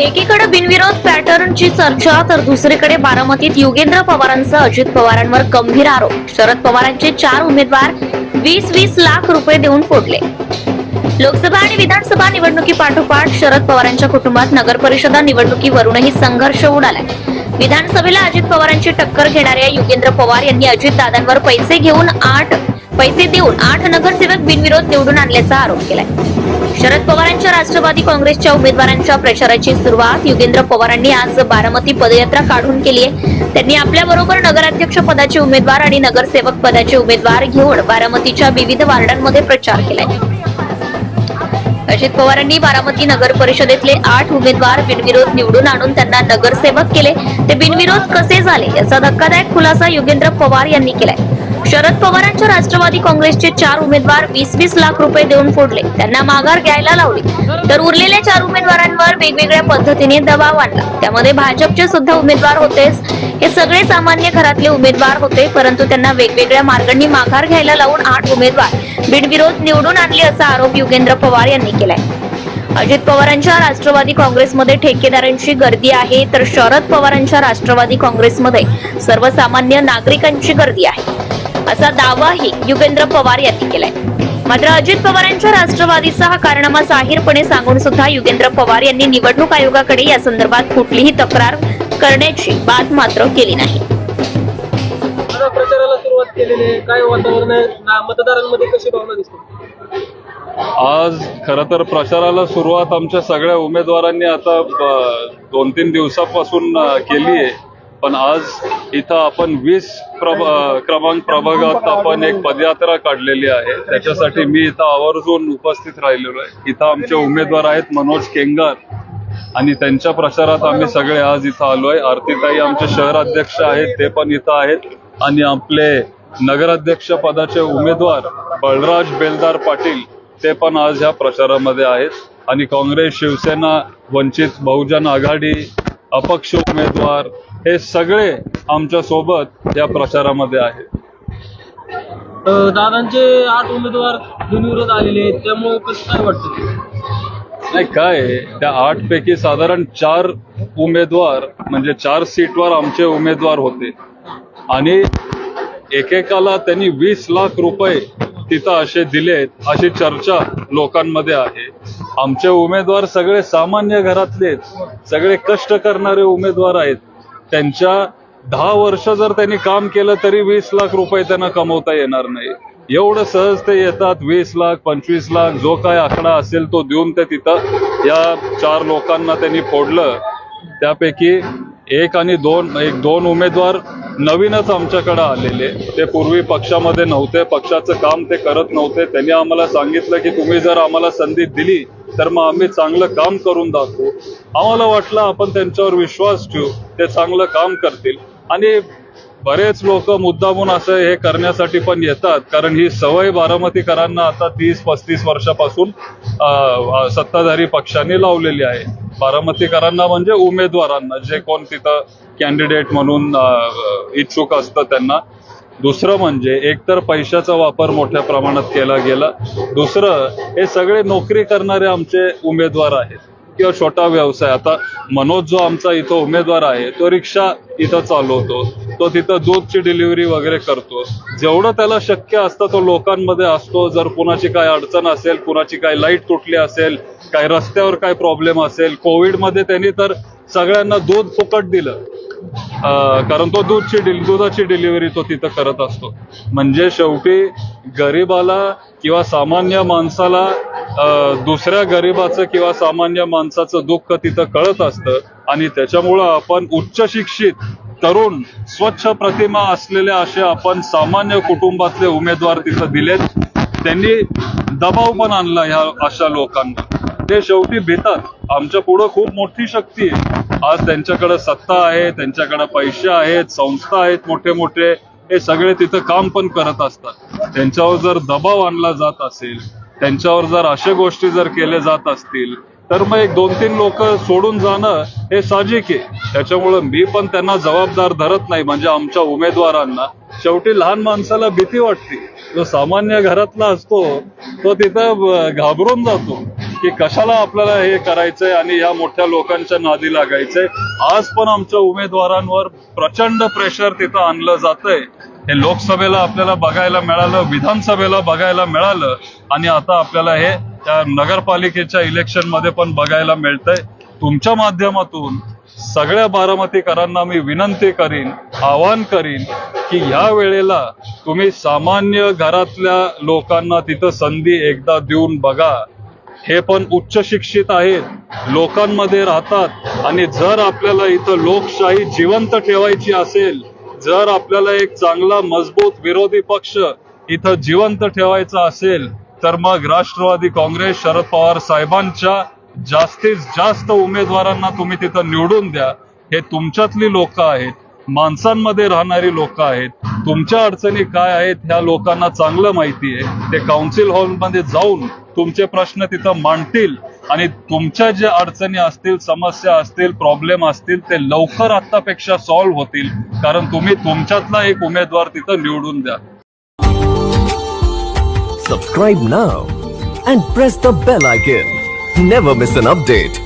एकीकडे बिनविरोध पॅटर्नची चर्चा तर दुसरीकडे बारामतीत युगेंद्र पवारांसह अजित पवारांवर गंभीर आरोप. शरद पवारांचे चार उमेदवार वीस वीस लाख रुपये देऊन फोडले. लोकसभा आणि विधानसभा निवडणुकी पाठोपाठ शरद पवारांच्या कुटुंबात नगर परिषदा निवडणुकीवरूनही संघर्ष उडालाय विधानसभेला अजित पवारांची टक्कर घेणाऱ्या युगेंद्र पवार यांनी अजित दादांवर पैसे घेऊन आठ पैसे देऊन आठ नगरसेवक बिनविरोध निवडून आणल्याचा आरोप केलाय. शरद पवारांच्या राष्ट्रवादी काँग्रेसच्या उमेदवारांच्या प्रचाराची सुरुवात युगेंद्र पवारांनी आज बारामती पदयात्रा काढून केली आहे. त्यांनी आपल्या बरोबर नगराध्यक्ष पदाचे उमेदवार आणि नगरसेवक पदाचे उमेदवार घेऊन बारामतीच्या विविध वार्डांमध्ये प्रचार केलाय. अजित पवारांनी बारामती नगर परिषदेतले आठ उमेदवार बिनविरोध निवडून आणून त्यांना नगरसेवक केले. ते बिनविरोध कसे झाले याचा धक्कादायक खुलासा युगेंद्र पवार यांनी केलाय. शरद पवारांच्या राष्ट्रवादी काँग्रेसचे चार उमेदवार वीस वीस लाख रुपये देऊन फोडले. त्यांना माघार घ्यायला लावली. तर उरलेल्या चार उमेदवारांवर वेगवेगळ्या पद्धतीने दबाव आणला. त्यामध्ये भाजपचे सुद्धा उमेदवार होतेच. हे सगळे सामान्य घरातले उमेदवार होते परंतु त्यांना वेगवेगळ्या मार्गांनी माघार घ्यायला लावून आठ उमेदवार बिनविरोध निवडून आणले असा आरोप युगेंद्र पवार यांनी केलाय. अजित पवारांच्या राष्ट्रवादी काँग्रेसमध्ये ठेकेदारांची गर्दी आहे तर शरद पवारांच्या राष्ट्रवादी काँग्रेसमध्ये सर्वसामान्य नागरिकांची गर्दी आहे. असा दावाही युगेंद्र पवार यांनी केलाय. मात्र अजित पवारांच्या राष्ट्रवादीचा हा कारनामा जाहीरपणे सांगून सुद्धा युगेंद्र पवार यांनी निवडणूक आयोगाकडे या संदर्भात कुठलीही तक्रार करण्याची बात मात्र केली नाही. प्रचाराला सुरुवात केलेली आहे. काय वातावरण आहे? मतदारांमध्ये कशी भावना दिसते? आज खर तर प्रचाराला सुरुवात आमच्या सगळ्या उमेदवारांनी आता दोन तीन दिवसापासून केली आहे. पण आज इथं आपण वीस क्रमांक प्रभागात आपण एक पदयात्रा काढलेली आहे. त्याच्यासाठी मी इथं आवर्जून उपस्थित राहिलेलो आहे. इथं आमचे उमेदवार आहेत मनोज केंगार. आणि त्यांच्या प्रचारात आम्ही सगळे आज इथं आलोय आरतीताई आमचे शहर अध्यक्ष आहेत ते पण इथं आहेत. आणि आपले नगराध्यक्ष पदाचे उमेदवार बळराज बेलदार पाटील ते पण आज ह्या प्रचारामध्ये आहेत. आणि काँग्रेस शिवसेना वंचित बहुजन आघाडी अपक्ष उमेदवार हे सगळे आमच्यासोबत या प्रचारामध्ये आहेत. दादांचे आठ उमेदवार बिनविरोध आलेले आहेत त्यामुळे कसं काय वाटतं? नाही काय त्या आठ पैकी साधारण चार उमेदवार म्हणजे चार सीटवर आमचे उमेदवार होते. आणि एकेकाला त्यांनी वीस लाख रुपये तिथं असे दिलेत अशी चर्चा लोकांमध्ये आहे. आमचे उमेदवार सगळे सामान्य घरातलेच सगळे कष्ट करणारे उमेदवार आहेत. त्यांच्या दहा वर्ष जर त्यांनी काम केलं तरी वीस लाख रुपये त्यांना कमवता येणार नाही. एवढं सहज ते येतात वीस लाख पंचवीस लाख जो काय आकडा असेल तो देऊन ते तिथं या चार लोकांना त्यांनी फोडलं. त्यापैकी एक आणि दोन एक दोन उमेदवार नवीनच आमच्याकडे आलेले ते पूर्वी पक्षामध्ये नव्हते पक्षाचं काम ते करत नव्हते. त्यांनी आम्हाला सांगितलं की तुम्ही जर आम्हाला संधी दिली तर मग आम्ही चांगलं काम करून दाखवू. आम्हाला वाटलं आपण त्यांच्यावर विश्वास ठेवू ते चांगलं काम करतील. आणि बरेच लोक मुद्दामून असं हे करण्यासाठी पण येतात कारण ही सवय बारामतीकरांना आता तीस पस्तीस वर्षापासून सत्ताधारी पक्षाने लावलेली आहे. बारामतीकरांना म्हणजे उमेदवारांना जे कोण तिथं कॅन्डिडेट म्हणून इच्छुक असतं त्यांना. दुसरं म्हणजे एकतर पैशाचा वापर मोठ्या प्रमाणात केला गेला. दुसरं हे सगळे नोकरी करणारे आमचे उमेदवार आहेत. किंवा छोटा व्यवसाय. आता मनोज जो आमचा इथं उमेदवार आहे तो रिक्षा इथं चालवतो. तो तिथं दूधची डिलिव्हरी वगैरे करतो. जेवढं त्याला शक्य असतं तो लोकांमध्ये असतो. जर कुणाची काय अडचण असेल कुणाची काय लाइट तुटली असेल काय रस्त्यावर काय प्रॉब्लेम असेल कोविडमध्ये त्यांनी तर सगळ्यांना दूध फुकट दिलं. कारण तो दूधची डिल दुधाची डिलिव्हरी तो तिथं करत असतो. म्हणजे शेवटी गरीबाला किंवा सामान्य माणसाला दुसऱ्या गरीबाचं किंवा सामान्य माणसाचं दुःख तिथं कळत असतं आणि त्याच्यामुळं आपण उच्च शिक्षित तरुण स्वच्छ प्रतिमा असलेले असे आपण सामान्य कुटुंबातले उमेदवार तिथं दिलेत. त्यांनी दबाव पण आणला ह्या अशा लोकांना. ते शेवटी भेतात. आमच्या पुढं खूप मोठी शक्ती आहे. आज त्यांच्याकडे सत्ता आहे त्यांच्याकडे पैसे आहेत संस्था आहेत मोठे मोठे हे सगळे तिथं काम पण करत असतात. त्यांच्यावर जर दबाव आणला जात असेल त्यांच्यावर जर अशा गोष्टी जर केल्या जात असतील तर मग एक दोन तीन लोक सोडून जाणं हे साहजिक आहे. त्याच्यामुळं मी पण त्यांना जबाबदार धरत नाही म्हणजे आमच्या उमेदवारांना. शेवटी लहान माणसाला भीती वाटते. जो सामान्य घरातला असतो तो तिथं घाबरून जातो. की कशाला आपल्याला हे करायचंय आणि या मोठ्या लोकांच्या नादी लागायचंय आज पण आमच्या उमेदवारांवर प्रचंड प्रेशर तिथं आणलं जातंय. हे लोकसभेला आपल्याला बघायला मिळालं विधानसभेला बघायला मिळालं आणि आता आपल्याला हे त्या नगरपालिकेच्या इलेक्शनमध्ये पण बघायला मिळतंय. तुमच्या माध्यमातून सगळ्या बारामतीकरांना मी विनंती करीन आवाहन करीन की ह्या वेळेला तुम्ही सामान्य घरातल्या लोकांना तिथं संधी एकदा देऊन बघा. हे पण उच्च शिक्षित आहेत. लोकांमध्ये राहतात. आणि जर आपल्याला इथं लोकशाही जिवंत ठेवायची असेल जर आपल्याला एक चांगला मजबूत विरोधी पक्ष इथं जिवंत ठेवायचा असेल तर मग राष्ट्रवादी काँग्रेस शरद पवार साहेबांच्या जास्तीत जास्त उमेदवारांना तुम्ही तिथं निवडून द्या. हे तुमच्यातली लोक आहेत. माणसांमध्ये राहणारी लोक आहेत. तुमच्या अडचणी काय आहेत ह्या लोकांना चांगलं माहिती आहे. ते काउन्सिल हॉलमध्ये जाऊन तुमचे प्रश्न तिथं मांडतील आणि तुमच्या ज्या अडचणी असतील समस्या असतील प्रॉब्लेम असतील ते लवकर आतापेक्षा सॉल्व्ह होतील. कारण तुम्ही तुमच्यातला एक उमेदवार तिथं निवडून द्या. Subscribe now and press the bell icon never miss an update